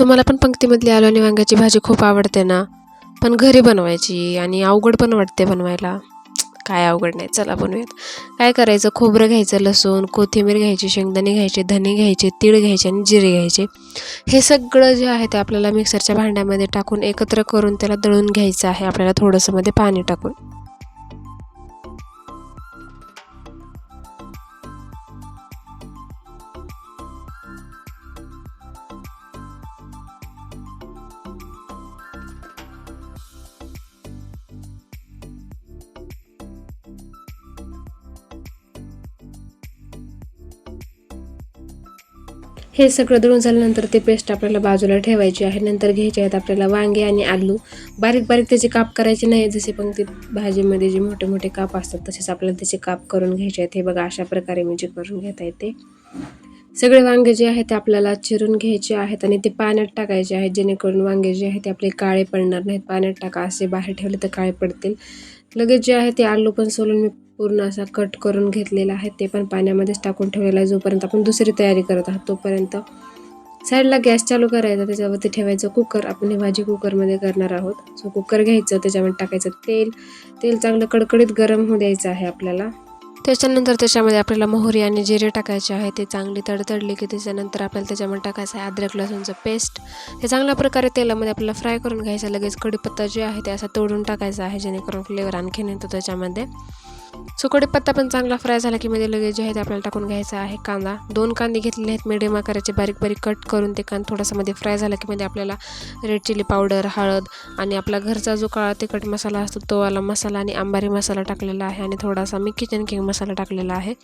तुम्हाला पण पंक्तीमधली आलू आणि वांग्याची भाजी खूप आवडते ना? पण घरी बनवायची आणि अवघड पण वाटते बनवायला. काय अवघड नाही चला बनवूयात. काय करायचं? खोबरं घ्यायचं लसूण कोथिंबीर घ्यायची शेंगदाणे घ्यायचे धने घ्यायचे तीळ घ्यायचे आणि जिरे घ्यायचे. हे सगळं जे आहे ते आपल्याला मिक्सरच्या भांड्यामध्ये टाकून एकत्र करून त्याला दळून घ्यायचं आहे. आपल्याला थोडंसं मध्ये पाणी टाकून. हे सगळं दळून झाल्यानंतर ते पेस्ट आपल्याला बाजूला ठेवायची आहे. नंतर घ्यायचे आहेत आपल्याला वांगे आणि आलू. बारीक बारीक त्याचे काप करायचे नाही. जसे पण ते भाजीमध्ये जे मोठे मोठे काप असतात तसेच आपल्याला त्याचे काप करून घ्यायचे आहेत. हे बघा अशा प्रकारे मी जे करून घेता येते सगळे वांगे जे आहेत ते आपल्याला चिरून घ्यायचे आहेत आणि ते पाण्यात टाकायचे आहेत. जेणेकरून वांगे जे आहेत ते आपले काळे पडणार नाहीत. पाण्यात टाका. असे बाहेर ठेवले तर काळे पडतील. लगेच जे आहे ते आलू पण सोलून मी पूर्ण असा कट करून घेतलेला आहे ते पण पाण्यामध्येच टाकून ठेवलेला आहे. जोपर्यंत आपण दुसरी तयारी करत आहोत तोपर्यंत साईडला गॅस चालू करायचा त्याच्यावरती ठेवायचं कुकर. आपण ही भाजी कुकरमध्ये करणार आहोत. सो कुकर घ्यायचं त्याच्यामध्ये टाकायचं तेल. तेल चांगलं कडकडीत गरम होऊ द्यायचं आहे आपल्याला. त्याच्यानंतर त्याच्यामध्ये आपल्याला मोहरी आणि जिरे टाकायचे आहे ते चांगली तडतडली की त्याच्यानंतर आपल्याला त्याच्यामध्ये टाकायचं आहे अद्रक लसूणचं पेस्ट. हे चांगल्या प्रकारे तेलामध्ये आपल्याला फ्राय करून घ्यायचं. लगेच कढीपत्ता जे आहे ते असं तोडून टाकायचं आहे जेणेकरून फ्लेवर आणखीन येतो त्याच्यामध्ये. सो पत्ता पण चांगला फ्राय झाला की मध्ये लगेच जे आहे ते आपल्याला टाकून घ्यायचा आहे. कांदा. दोन कांदे घेतलेले आहेत मिडियम आकाराचे. बारीक बारीक कट करून ते कांदा थोडासा मध्ये फ्राय झाला की मध्ये आपल्याला रेड चिली पावडर हळद आणि आपला घरचा जो काळा तिखट मसाला असतो तो वाला मसाला आणि आंबारी मसाला टाकलेला आहे आणि थोडासा मी किचन किंग मसाला टाकलेला आहे.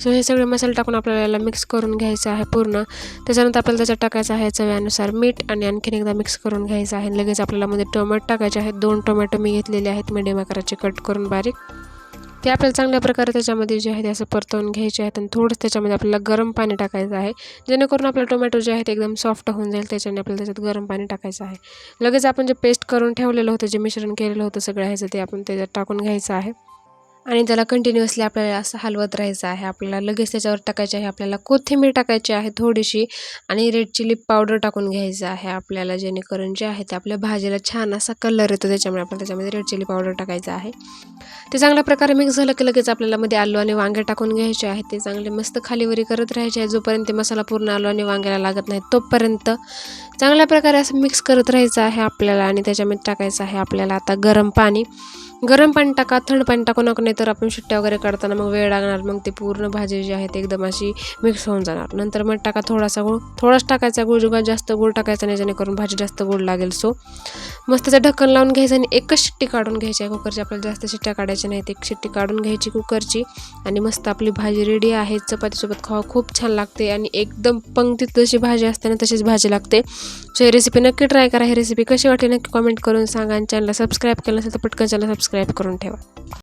सो हे सगळे मसाले टाकून आपल्याला याला मिक्स करून घ्यायचं आहे पूर्ण. त्याच्यानंतर आपल्याला त्याच्यात टाकायचं आहे चव्यानुसार मीठ आणि आणखीन एकदा मिक्स करून घ्यायचं आहे. लगेच आपल्याला मध्ये टोमॅटो टाकायचे आहेत. दोन टोमॅटो मी घेतलेले आहेत. मिडियम आकाराचे कट करून बारीक. ते आपल्याला चांगल्या प्रकारे त्याच्यामध्ये जे आहे ते असं परतवून घ्यायचे आहेत आणि थोडंसं त्याच्यामध्ये आपल्याला गरम पाणी टाकायचं आहे. जेणेकरून आपलं टोमॅटो जे आहेत एकदम सॉफ्ट होऊन जाईल त्याच्याने आपल्याला त्याच्यात गरम पाणी टाकायचं आहे. लगेच आपण जे पेस्ट करून ठेवलेलं होतं जे मिश्रण केलेलं होतं सगळं ह्याचं ते आपण त्याच्यात टाकून घ्यायचं आहे. आणि त्याला कंटिन्युअसली आपल्याला असं हलवत राहायचं आहे. आपल्याला लगेच त्याच्यावर टाकायचे आहे. आपल्याला कोथिंबीर टाकायची आहे थोडीशी आणि रेड चिली पावडर टाकून घ्यायचं आहे आपल्याला जेणेकरून जे आहे ते आपल्या भाजीला छान असा कलर येतो. त्याच्यामुळे आपण त्याच्यामध्ये रेड चिली पावडर टाकायचं आहे. ते चांगल्या प्रकारे मिक्स झालं की लगेच आपल्याला मध्ये आलू आणि वांगे टाकून घ्यायचे आहे ते चांगले मस्त खालीवरी करत राहायचे आहे. जोपर्यंत ते मसाला पूर्ण आलू आणि वांग्याला लागत नाही तोपर्यंत चांगल्या प्रकारे असं मिक्स करत राहायचं आहे आपल्याला आणि त्याच्यामध्ये टाकायचं आहे आपल्याला आता गरम पाणी. गरम पाणी टाका थंड पाणी टाकू. नका नाही तर आपण सुट्ट्या वगैरे काढताना मग वेळ लागणार मग ते पूर्ण भाजी जी आहे ते एकदम अशी मिक्स होऊन जाणार. नंतर मग टाका थोडासा गुळ थोडाच टाकायचा गुळ जेव्हा जास्त गुळ टाकायचा नाही जेणेकरून भाजी जास्त गोड लागेल सो मस्त त्याचं ढक्कन लावून घ्यायचं आणि एकच शिट्टी काढून घ्यायची आहे कुकरची. आपल्याला जास्त शिट्ट्या काढायच्या नाहीत. एक शिट्टी काढून घ्यायची कुकरची आणि मस्त आपली भाजी रेडी आहे. चपातीसोबत खावा खूप छान लागते आणि एकदम पंक्तीत जशी भाजी असते ना तशीच भाजी लागते. सो ही रेसिपी नक्की ट्राय करा. ही रेसिपी कशी वाटली नक्की कॉमेंट करून सांगा आणि चॅनलला सबस्क्राईब केलं नसेल तर पटकन चॅनल सबस्क्राईब करून ठेवा.